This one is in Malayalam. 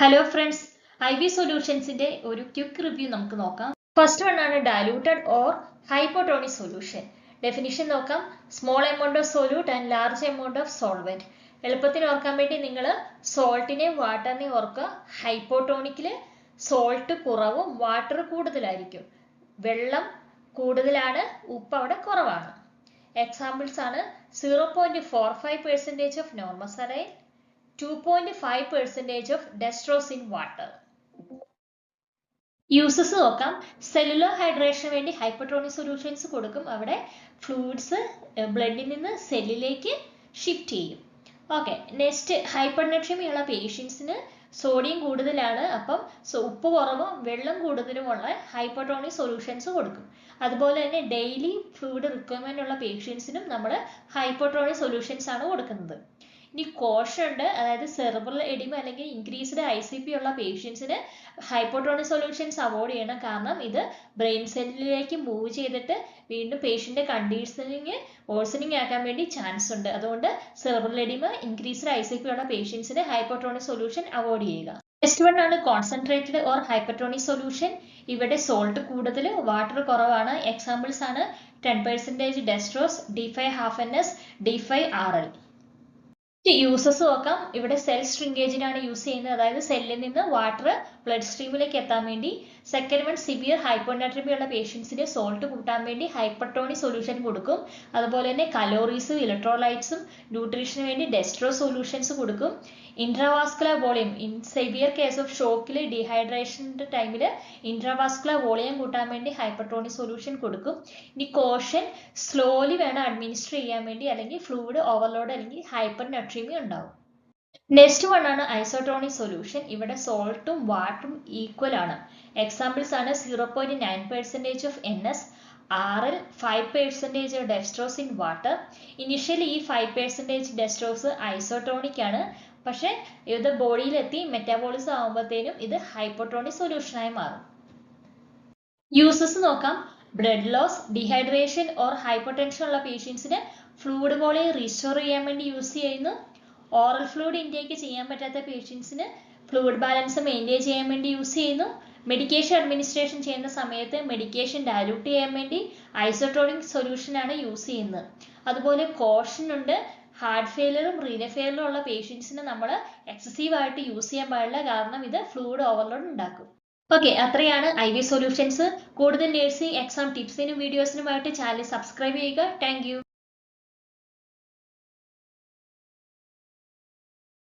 ഹലോ ഫ്രണ്ട്സ് ഐ വി സൊല്യൂഷൻസിന്റെ ഒരു ക്വിക്ക് റിവ്യൂ നമുക്ക് നോക്കാം. ഫസ്റ്റ് വൺ ആണ് diluted or hypotonic solution definition നോക്കാം. Small amount of solute and large amount of solvent എളുപ്പത്തിൽ ഓർക്കാൻ വേണ്ടി നിങ്ങൾ സോൾട്ടിനെയും വാട്ടറിനെയും ഓർക്കുക. ഹൈപ്പോട്ടോണിക്കിൽ സോൾട്ട് കുറവും വാട്ടർ കൂടുതലായിരിക്കും. വെള്ളം കൂടുതലാണ് ഉപ്പ് അവിടെ കുറവാണ്. എക്സാമ്പിൾസ് ആണ്. Zero point four five percentage of normal saline 2.5 percentage of dextrose in water. Uses നോക്കാം. സെല്ലുലർ ഹൈഡ്രേഷന് വേണ്ടി ഹൈപ്പട്രോണിക് സൊല്യൂഷൻസ് കൊടുക്കും. അവിടെ ഫ്ലൂയിഡ്സ് ബ്ലഡിൽ നിന്ന് സെല്ലിലേക്ക് ഷിഫ്റ്റ് ചെയ്യും. ഓക്കെ നെക്സ്റ്റ് ഹൈപ്പർനെട്രിയമുള്ള പേഷ്യൻസിന് സോഡിയം കൂടുതലാണ്. അപ്പം ഉപ്പ് കുറവും വെള്ളം കൂടുതലുമുള്ള ഹൈപ്പട്രോണിക് സൊല്യൂഷൻസ് കൊടുക്കും. അതുപോലെ തന്നെ ഡെയിലി ഫ്ലൂയിഡ് റിക്വയർമെന്റ് ഉള്ള പേഷ്യൻസിനും നമ്മൾ ഹൈപ്പട്രോണിക് സൊല്യൂഷൻസ് ആണ് കൊടുക്കുന്നത്. ഇനി കോഷുണ്ട് അതായത് സെർബറൽ എഡിമ അല്ലെങ്കിൽ ഇൻക്രീസ്ഡ് ഐ സി പി ഉള്ള പേഷ്യൻസിന് ഹൈപ്പോട്രോണിക് സൊല്യൂഷൻസ് അവോയ്ഡ് ചെയ്യണം. കാരണം ഇത് ബ്രെയിൻ സെല്ലിലേക്ക് മൂവ് ചെയ്തിട്ട് വീണ്ടും പേഷ്യന്റെ കണ്ടീഷനിങ് ഓൾസണിങ് ആക്കാൻ വേണ്ടി ചാൻസ് ഉണ്ട്. അതുകൊണ്ട് cerebral edema increased I C P ഉള്ള പേഷ്യൻസിന് ഹൈപ്പോട്രോണിക് സൊല്യൂഷൻ അവോയ്ഡ് ചെയ്യുക. നെക്സ്റ്റ് വൺ ആണ് കോൺസെൻട്രേറ്റഡ് ഓർ ഹൈപ്പറ്റോണിക് സൊല്യൂഷൻ ഇവിടെ സോൾട്ട് കൂടുതൽ വാട്ടർ കുറവാണ്. എക്സാമ്പിൾസ് ആണ് ten percentage dextrose D five half N S D five R L uses നോക്കാം. ഇവിടെ സെൽ സ്ട്രിങ്കേജിനാണ് യൂസ് ചെയ്യുന്നത്. അതായത് സെല്ലിൽ നിന്ന് വാട്ടർ ബ്ലഡ് സ്ട്രീമിലേക്ക് എത്താൻ വേണ്ടി. സെക്കൻഡ് വൺ സിവിയർ ഹൈപ്പോനാട്രിമി ഉള്ള പേഷ്യൻസിന് സോൾട്ട് കൂട്ടാൻ വേണ്ടി ഹൈപ്പർട്ടോണി സൊല്യൂഷൻ കൊടുക്കും. അതുപോലെ തന്നെ കലോറീസും ഇലക്ട്രോലൈറ്റ്സും ന്യൂട്രീഷന് വേണ്ടി ഡെസ്ട്രോ സൊല്യൂഷൻസ് കൊടുക്കും. Intravascular volume in severe case of ഷോക്കിൽ ഡീഹൈഡ്രേഷന്റെ ടൈമിൽ ഇൻട്രാവാസ്കുലർ വോളിയം കൂട്ടാൻ വേണ്ടി ഹൈപ്പർട്ടോണി സൊല്യൂഷൻ കൊടുക്കും. ഇനി കോഷൻ സ്ലോലി വേണം അഡ്മിനിസ്റ്റർ ചെയ്യാൻ വേണ്ടി. അല്ലെങ്കിൽ ഫ്ലൂയിഡ് ഓവർലോഡ് അല്ലെങ്കിൽ ഹൈപ്പർ നട്രീമി ഉണ്ടാവും. നെക്സ്റ്റ് വൺ ആണ് ഐസോട്രോണിക് സൊല്യൂഷൻ ഇവിടെ സോൾട്ടും വാട്ടറും ഈക്വൽ ആണ്. എക്സാമ്പിൾസ് ആണ് zero point nine percentage of N S R L five percentage of dextrose in water initially ഈ ഫൈവ് പെർസെന്റേജ് ഡെസ്ട്രോസ് ഐസോട്രോണിക് ആണ്. പക്ഷേ ഇത് ബോഡിയിലെത്തി മെറ്റാബോളിസം ആകുമ്പോഴത്തേനും ഇത് ഹൈപ്പോട്രോണിക് സൊല്യൂഷനായി മാറും. യൂസസ് നോക്കാം. Blood loss dehydration or hypertension ഉള്ള പേഷ്യൻസിന് ഫ്ലൂയിഡ് ബോളി റീസ്റ്റോർ ചെയ്യാൻ വേണ്ടി യൂസ് ചെയ്യുന്നു. ഓറൽ ഫ്ലൂയിഡ് ഇൻടേക്ക് ചെയ്യാൻ പറ്റാത്ത പേഷ്യൻസിന് ഫ്ലൂയിഡ് ബാലൻസ് മെയിന്റെയിൻ ചെയ്യാൻ വേണ്ടി യൂസ് ചെയ്യുന്നു. മെഡിക്കേഷൻ അഡ്മിനിസ്ട്രേഷൻ ചെയ്യുന്ന സമയത്ത് മെഡിക്കേഷൻ ഡയലൂട്ട് ചെയ്യാൻ വേണ്ടി ഐസോട്രോണിക് സൊല്യൂഷൻ ആണ് യൂസ് ചെയ്യുന്നത്. അതുപോലെ കോഷൻ ഉണ്ട്. ഹാർട്ട് ഫെയിലറും റീന ഫെയിലറും ഉള്ള പേഷ്യൻസിന് നമ്മൾ എക്സസീവ് ആയിട്ട് യൂസ് ചെയ്യാൻ പാടില്ല. കാരണം ഇത് ഫ്ലൂയിഡ് ഓവർലോഡ് ഉണ്ടാക്കും. ഓക്കെ അത്രയാണ് ഐ വി സൊല്യൂഷൻസ് കൂടുതൽ നേഴ്സിംഗ് എക്സാം ടിപ്സിനും വീഡിയോസിനുമായിട്ട് ചാനൽ സബ്സ്ക്രൈബ് ചെയ്യുക. താങ്ക്